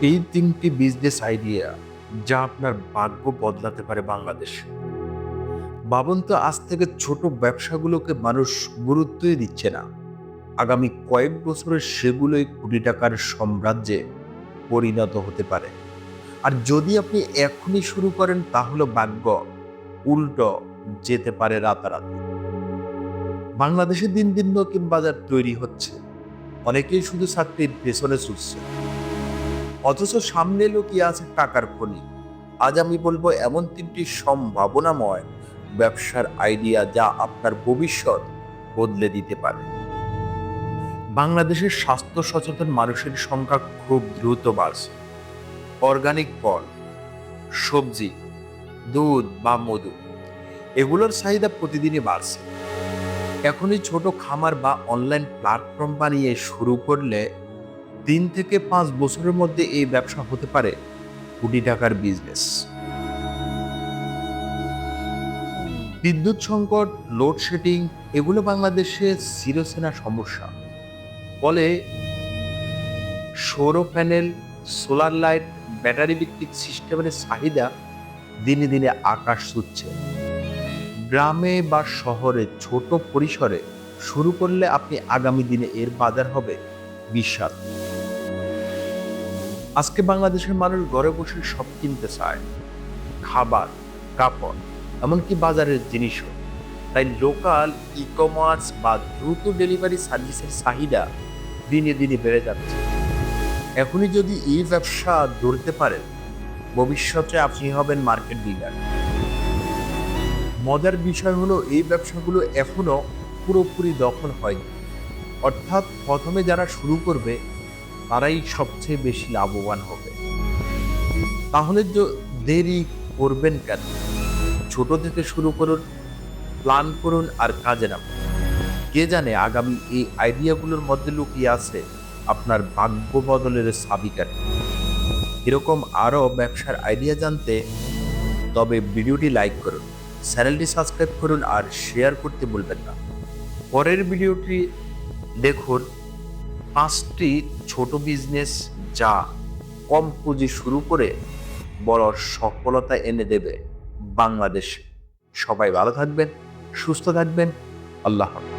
এই তিনটি business idea যা আপনার ভাগ্য বদলাতে পারে বাংলাদেশে। ভাবুন তো আজ থেকে ছোট ব্যবসাগুলোকে মানুষ গুরুত্বই দিচ্ছে না। আগামী কয়েক বছরে সেগুলোই কোটি টাকার সাম্রাজ্যে পরিণত হতে পারে। আর যদি আপনি এখনই শুরু করেন, তাহলে ভাগ্য উল্টো যেতে পারে রাতারাতি। বাংলাদেশে দিন দিন নতুন বাজার তৈরি হচ্ছে। অনেকেই শুধু চাকরির পেছনে ছুটছে। অথচ সামনে লুকিয়ে আছে টাকার খনি। আজ আমি বলব এমন তিনটি সম্ভাবনাময় ব্যবসার আইডিয়া যা আপনার ভবিষ্যৎ বদলে দিতে পারে। বাংলাদেশের স্বাস্থ্য সচেতন মানুষের সংখ্যা খুব দ্রুত বাড়ছে। অর্গানিক ফল, সবজি, দুধ বা মধু, এগুলোর চাহিদা প্রতিদিনই বাড়ছে। এখনই ছোট খামার বা অনলাইন প্ল্যাটফর্ম বানিয়ে শুরু করলে তিন থেকে পাঁচ বছরের মধ্যে এই ব্যবসা হতে পারে কোটি টাকার বিজনেস বিদ্যুৎ সংকট লোডশেডিং এগুলো বাংলাদেশে চিরচেনা সমস্যা। ফলে সৌর প্যানেল সোলার লাইট ব্যাটারি ভিত্তিক সিস্টেমের চাহিদা দিনে দিনে আকাশ ছুটছে গ্রামে বা শহরে ছোট পরিসরে শুরু করলে আপনি আগামী দিনে এর বাজার হবে বিশাল। আজকে বাংলাদেশের মানুষ ঘরে বসে সব কিনতে চায়। খাবার, কাপড়, এমনকি বাজারের জিনিসও। তাই লোকাল ই কমার্স বা দ্রুত ডেলিভারি সার্ভিসের চাহিদা দিনে দিনে বেড়ে যাচ্ছে। এখনই যদি এই ব্যবসা ধরতে পারেন, ভবিষ্যতে আপনি হবেন মার্কেট ডিলার মজার বিষয় হলো, এই ব্যবসাগুলো এখনও পুরোপুরি দখল হয়নি। অর্থাৎ প্রথমে যারা শুরু করবে তারাই সবচেয়ে বেশি লাভবান হবে। তাহলে দেরি করবেন কেন? ছোট থেকে শুরু করুন, প্ল্যান করুন আর কাজে নামুন। কে জানে আগামী এই আইডিয়াগুলোর মধ্যে লুকিয়ে আছে আপনার ভাগ্য বদলের সাবিকারি। এরকম আরও ব্যবসার আইডিয়া জানতে তবে ভিডিওটি লাইক করুন, চ্যানেলটি সাবস্ক্রাইব করুন আর শেয়ার করতে ভুলবেন না। পরের ভিডিওটি দেখুন পাঁচটি ছোট বিজনেস যা কম পুঁজি শুরু করে বড় সফলতা এনে দেবে বাংলাদেশে। সবাই ভালো থাকবেন, সুস্থ থাকবেন। আল্লাহ হাফেজ।